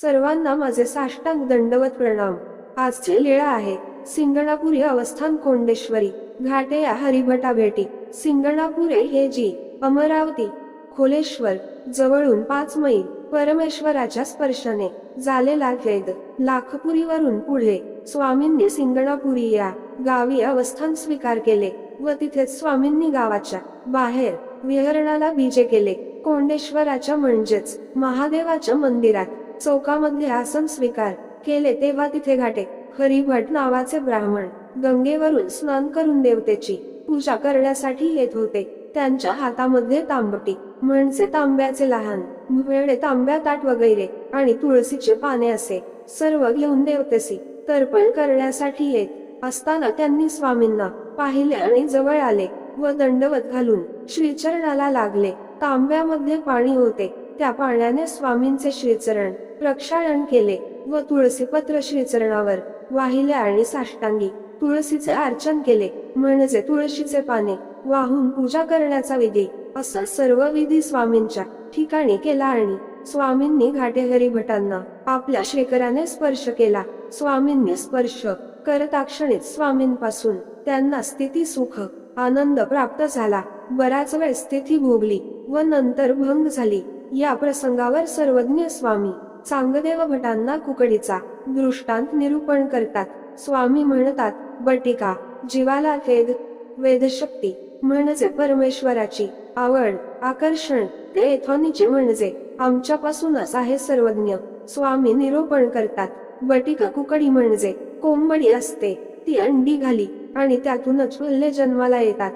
सर्वांना माझे साष्टांग दंडवत प्रणाम. आजचे लीळा आहे सिंगणापुरी अवस्थान कोंडेश्वरी. घाटे या हरिभटा भेटी. सिंगणापुरे हे जी अमरावती खोलेश्वर जवळून पाच मैल परमेश्वराच्या स्पर्शाने झालेला खेद लाखपुरीवरून पुढे स्वामींनी सिंगणापुरी या गावी अवस्थान स्वीकार केले व तिथेच स्वामींनी गावाच्या बाहेर विहरणाला बीजे केले. कोंडेश्वराच्या म्हणजेच महादेवाच्या मंदिरात चौकामध्ये आसन स्वीकार केले तेव्हा तिथे घाटे. हरिभट नावाचे ब्राह्मण गंगेवरून स्नान करून देवतेची पूजा करण्यासाठी येत होते. त्यांच्या हातामध्ये तांबटी म्हणजे तांब्याचे लहान भुवेळे तांब्या ताट वगैरे आणि तुळशीचे पाने असे सर्व घेऊन देवतेसी तर्पण करण्यासाठी येत. असताना त्यांनी स्वामींना पाहिले आणि जवळ आले व दंडवत घालून श्रीचरणाला लागले. तांब्यामध्ये पाणी होते. त्या पाण्याने स्वामींचे श्रीचरण प्रक्षाळन केले व तुळशीपत्र श्रीचरणावर वाहिले आणि साष्टांगी. तुळशीचे अर्चन केले म्हणजे तुळशीचे पाने वाहून पूजा करण्याचा विधी असा सर्व विधी स्वामींच्या ठिकाणी केला आणि स्वामींनी घाटे हरिभटांना आपल्या शेखराने स्पर्श केला. स्वामींनी स्पर्श करताक्षणीत स्वामींपासून त्यांना स्थिती सुख आनंद प्राप्त झाला. बराच वेळ स्थिती भोगली व नंतर भंग झाली. या प्रसंगावर सर्वज्ञ स्वामी चांगदेव भटांना कुकडीचा दृष्टांत निरूपण करतात. स्वामी म्हणतात बटिका जीवाला खेद वेदशक्ती म्हणजे परमेश्वराची आवड आकर्षण ते एथॉनीचे म्हणजे आमच्यापासूनच आहे सर्वज्ञ. स्वामी निरूपण करतात बटिका कुकडी म्हणजे कोंबडी असते ती अंडी घाली आणि त्यातूनच पिल्ले जन्माला येतात.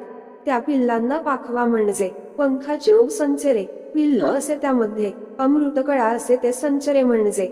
त्या पिल्लांना पाखवा म्हणजे पंखाचे उपसंचेरे पिल्ल असे त्यामध्ये अमृतकळा असे ते संचरे म्हणजे.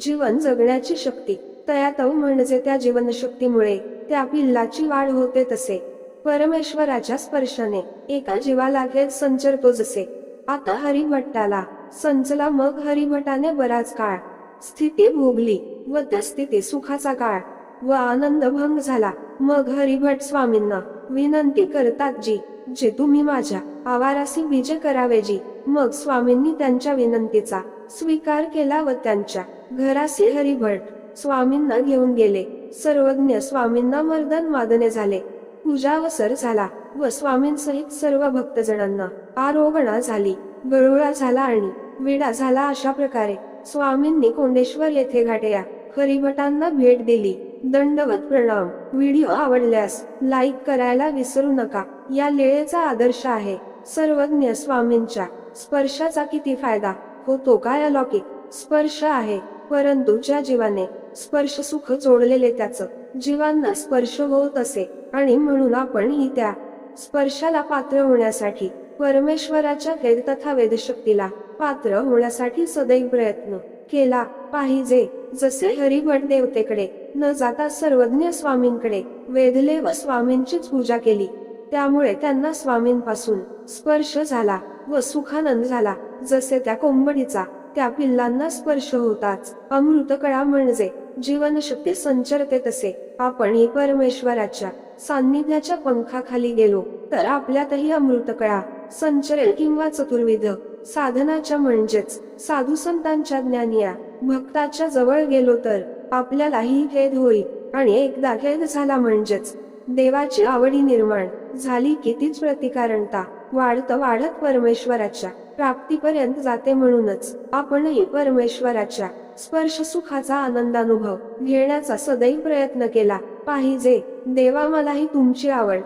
जीवन जगण्याची शक्ती तयातव म्हणजे त्या जीवनशक्तीमुळे त्या पिल्लाची वाढ होते तसे. परमेश्वराच्या स्पर्शाने एका जीवाला घेत संचरतो जसे. आता हरिभट्टाला संचला मग हरिभटाने बराच काळ. स्थिती भोगली व त्या स्थिती सुखाचा काळ. व आनंद भंग झाला मग हरिभट स्वामींना विनंती करतात जी जे तुम्ही माझ्या आवारासी विजय करावेजी. मग स्वामींनी त्यांच्या विनंतीचा स्वीकार केला व त्यांच्या घरासी हरिभट स्वामींना घेऊन गेले. सर्वज्ञ स्वामींना मर्दन वादने झाले. पूजावसर झाला व स्वामींसहित सर्व भक्तजणांना आरोगणा झाली. गळुळा झाला आणि विडा झाला अशा प्रकारे स्वामींनी कोंडेश्वर येथे घाटया हरिभटांना भेट दिली. दंडवत प्रणाम. व्हिडिओ आवडल्यास लाईक करायला विसरू नका. या लेळेचा आदर्श आहे. सर्वज्ञ स्वामींच्या स्पर्शाचा किती फायदा? होतो काय अलौकिक? स्पर्श आहे. परंतु ज्या जीवाने स्पर्श सुख जोडलेले त्याचं जीवांना स्पर्श होत असे आणि म्हणून आपण ही त्या स्पर्शाला पात्र होण्यासाठी परमेश्वराच्या वेद तथा वेदशक्तीला पात्र होण्यासाठी सदैव प्रयत्न केला पाहिजे. जसे हरिभट देवतेकडे न जाता सर्वज्ञ स्वामींकडे वेधले व स्वामींचीच पूजा केली. त्यामुळे त्यांना स्वामींपासून स्पर्श झाला व सुखानंद झाला. जसे त्या कोंबडीचा त्या पिल्लांना स्पर्श होताच. अमृतकळा म्हणजे जीवनशक्ती संचरते तसे. आपणही परमेश्वराच्या सान्निध्याच्या पंखाखाली गेलो तर आपल्यातही अमृतकळा संचरेल किंवा चतुर्विध साधनाच्या म्हणजेच साधू संतांच्या ज्ञानिया भक्ताच्या जवळ गेलो तर आपल्यालाही खेद होईल आणि एकदा खेद झाला म्हणजेच देवाची आवडी निर्माण झाली की तीच प्रतिकारणता वाढत वाढत परमेश्वराच्या प्राप्तीपर्यंत जाते म्हणूनच आपणही परमेश्वराच्या स्पर्श सुखाचा आनंदानुभव घेण्याचा सदैव प्रयत्न केला पाहिजे. देवा मलाही तुमची आवड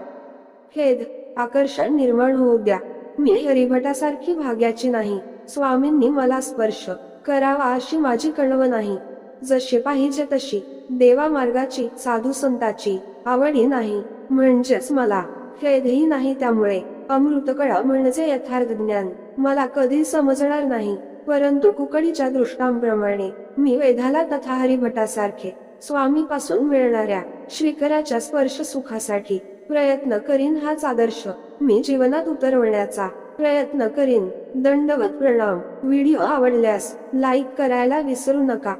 खेद आकर्षण निर्माण होऊ द्या. मी हरिभटासारखी भाग्याची नाही. स्वामींनी मला स्पर्श करावा अशी माझी कळव नाही. जशी पाहिजे तशी. देवा मार्गाची साधू संताची आवडही नाही. म्हणजेच मला खेदही नाही त्यामुळे. अमृतकळा म्हणजे यथार्थ ज्ञान. मला कधी समजणार नाही. परंतु कुकडीच्या दृष्टांप्रमाणे मी वेधाला तथा हरिभटासारखे स्वामीपासून मिळणाऱ्या श्रीकराच्या स्पर्श सुखासाठी प्रयत्न करीन हाच आदर्श. मी जीवनात उतरवण्याचा प्रयत्न करीन. दंडवत प्रणाम. व्हिडिओ आवडल्यास लाईक करायला विसरू नका.